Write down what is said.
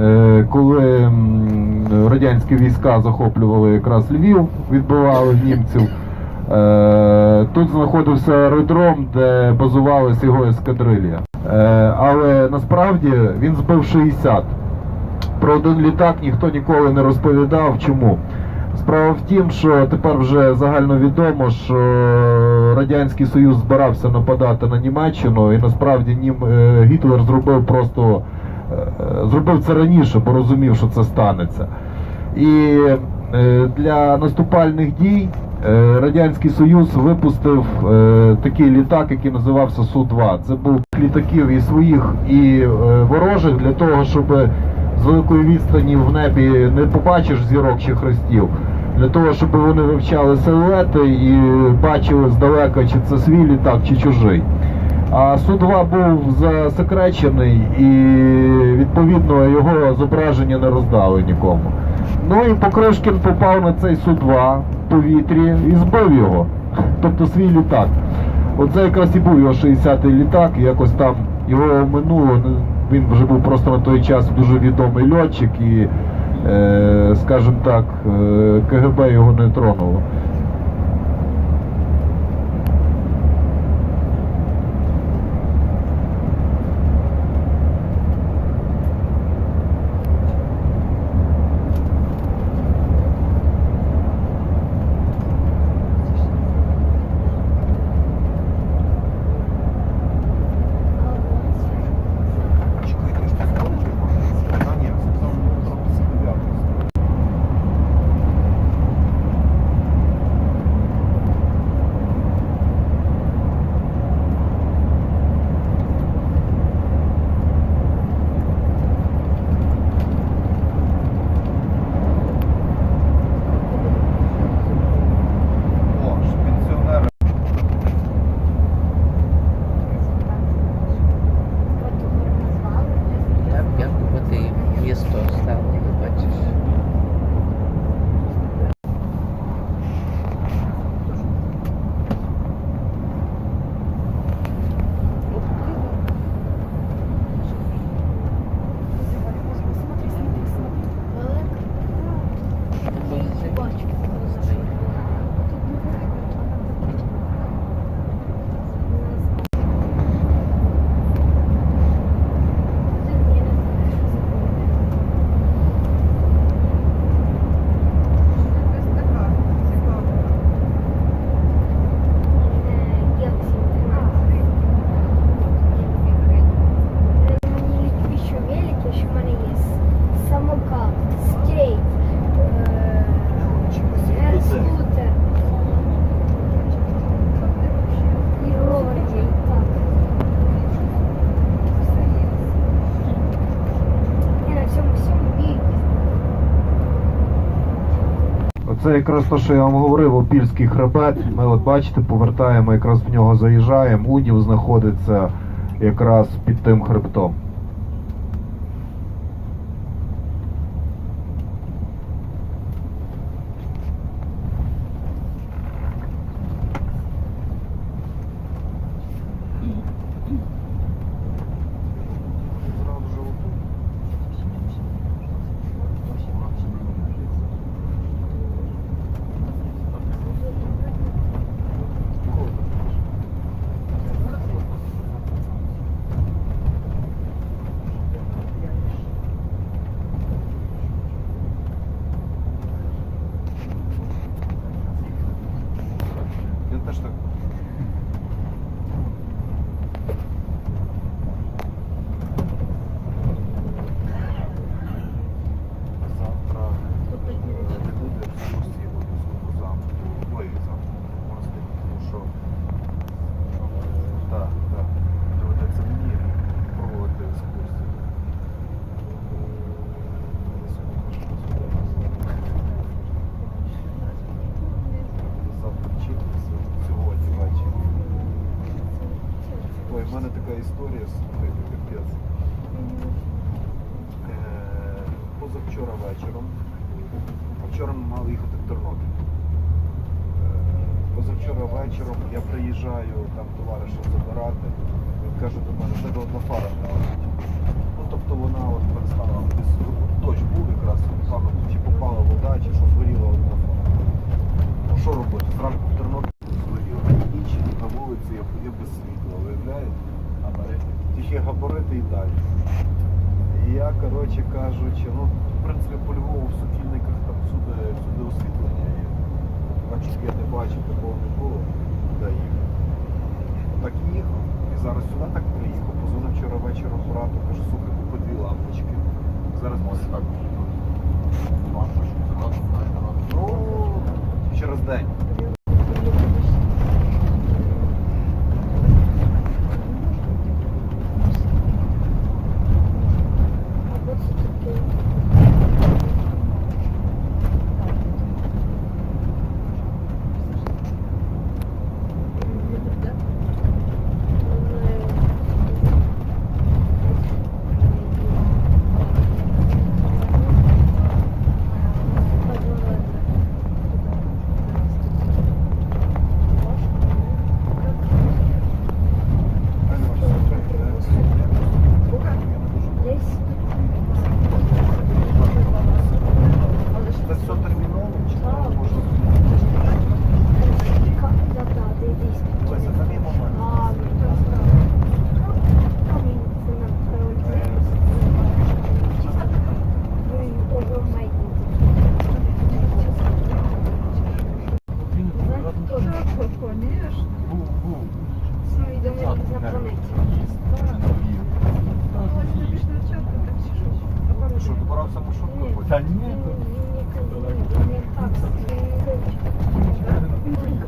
е, коли радянські війська захоплювали якраз Львів, відбивали німців. Е, Тут знаходився аеродром, де базувалась його ескадрилья. Е, Але насправді він збив 60. Про один літак ніхто ніколи не розповідав. Чому? Справа в тім, що тепер вже загальновідомо, що Радянський Союз збирався нападати на Німеччину, і насправді Гітлер зробив просто зробив це раніше, бо розумів, що це станеться. І е, для наступальних дій е, Радянський Союз випустив е, такий літак, який називався Су-2. Це був літаків і своїх, і ворожих для того, щоб з великої відстані в небі не побачиш зірок чи хрестів. Для того, щоб вони вивчали силуети і бачили здалека, чи це свій літак, чи чужий. А Су-2 був засекречений і відповідно його зображення не роздали нікому. Ну і Покрошкін попав на цей Су-2 в повітрі і збив його, тобто свій літак. Оце якраз і був його 60-й літак, якось там його минуло. Він вже був просто на той час дуже відомий льотчик і, е, скажімо так, е, КГБ його не тронуло. Оце якраз те, що я вам говорив, опільський хребет. Ми от бачите, повертаємо, якраз в нього заїжджаємо. Удів знаходиться якраз під тим хребтом. така історія, слухайте, капець. Э, Позавчора вечором. Вчора ми мали їхати в Тернопіль. Э, Позавчора вечором я приїжджаю, там товариша забирати, він каже до мене, тебе одна фара Ну Тобто вона от так десь точку був якраз, чи попала вода. Трохи габарити і далі. І я, коротше кажучи, ну, в принципі, по Львову в сукільниках там всюди, всюди освітлення є. Бачив, я не бачив, такого не було, де їхав. Так їхав. І зараз сюди так приїхав. Позвонив вчора вечором брату, кажу, слухай, купи дві лампочки. Зараз Ось так. Ну, через день. Або це таке. Десь Це все терміново, чи Так. можна? Ка- да, да, де- десь. Ось це мій момент. А, камінь, це на король. Ви overmaking. Знаєте, теж Був, був. Відомий на планеті. Що, добирався маршрутку? Ні. Та ні. Він- він не- він не так, він не коуч. Він